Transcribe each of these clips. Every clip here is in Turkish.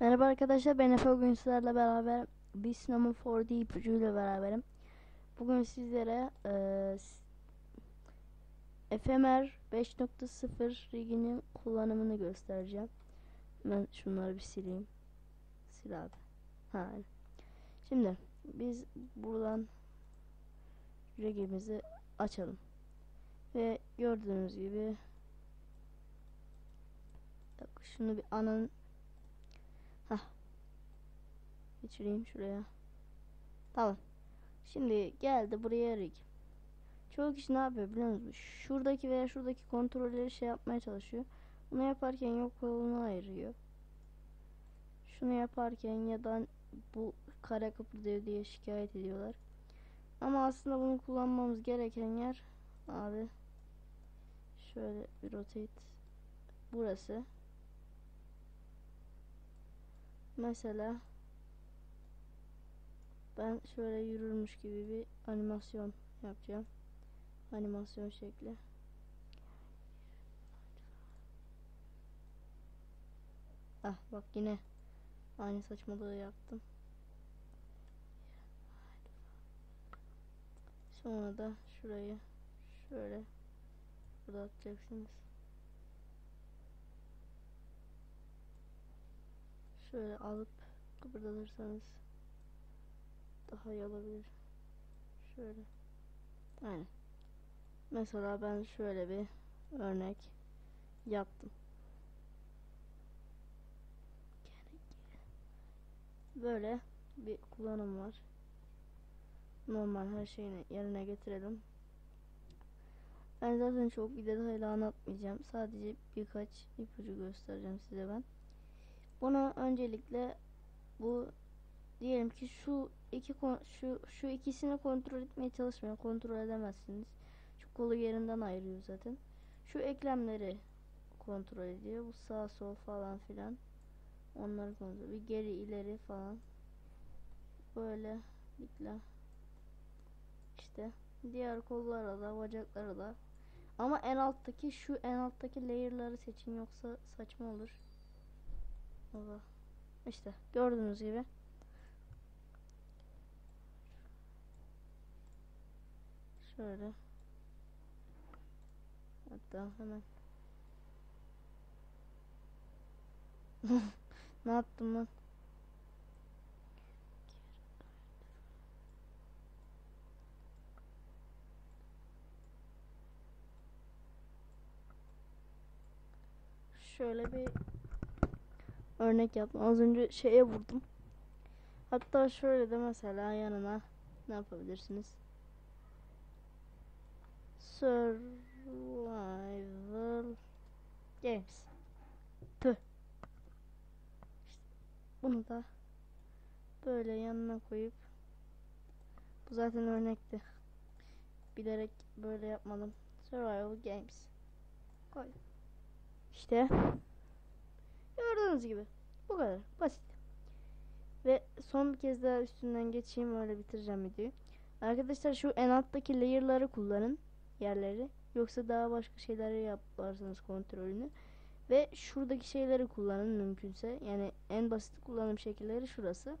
Merhaba arkadaşlar ben Efe bugün beraber bir sinema 4D ipucuyla beraberim. Bugün sizlere eee Efemer 5.0 riginin kullanımını göstereceğim. Ben şunları bir sileyim. Sil abi. Ha. Şimdi biz buradan rigimizi açalım. Ve gördüğünüz gibi şunu bir anın geçireyim şuraya. Tamam. Şimdi geldi buraya rig. Çoğu kişi ne yapıyor biliyor musunuz? Şuradaki veya şuradaki kontrolleri şey yapmaya çalışıyor. Bunu yaparken yok kolunu ayırıyor. Şunu yaparken ya da bu kare kıpırdıyor diye şikayet ediyorlar. Ama aslında bunu kullanmamız gereken yer abi şöyle bir rotate burası. Mesela ben şöyle yürürmüş gibi bir animasyon yapacağım. Animasyon şekli. Ah bak yine aynı saçmalığı yaptım. Sonra da şurayı şöyle burada atacaksınız. Şöyle alıp kıpırdatırsanız daha iyi olabilir. Şöyle. Aynen. Mesela ben şöyle bir örnek yaptım. Böyle bir kullanım var. Normal her şeyini yerine getirelim. Ben zaten çok bir detaylı anlatmayacağım. Sadece birkaç ipucu göstereceğim size ben. Bunu öncelikle bu diyelim ki şu iki şu şu ikisini kontrol etmeye çalışmayın. Kontrol edemezsiniz. Şu kolu yerinden ayırıyor zaten. Şu eklemleri kontrol ediyor. Bu sağ sol falan filan. Onları kontrol. Bir geri ileri falan. Böyle dikle. İşte diğer kollara da bacaklara da. Ama en alttaki şu en alttaki layer'ları seçin yoksa saçma olur. Baba. İşte gördüğünüz gibi. Şöyle. Hatta hemen. ne yaptım lan? Şöyle bir örnek yaptım. Az önce şeye vurdum. Hatta şöyle de mesela yanına ne yapabilirsiniz? Survival Games. Tüh. İşte bunu da böyle yanına koyup bu zaten örnekti. Bilerek böyle yapmadım. Survival Games. Koy. İşte gördüğünüz gibi bu kadar basit. Ve son bir kez daha üstünden geçeyim öyle bitireceğim videoyu. Arkadaşlar şu en alttaki layer'ları kullanın yerleri. Yoksa daha başka şeyleri yaparsanız kontrolünü. Ve şuradaki şeyleri kullanın mümkünse. Yani en basit kullanım şekilleri şurası.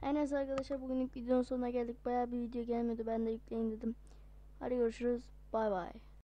Her neyse arkadaşlar bugünlük videonun sonuna geldik. Bayağı bir video gelmedi. Ben de yükleyin dedim. Hadi görüşürüz. Bay bay.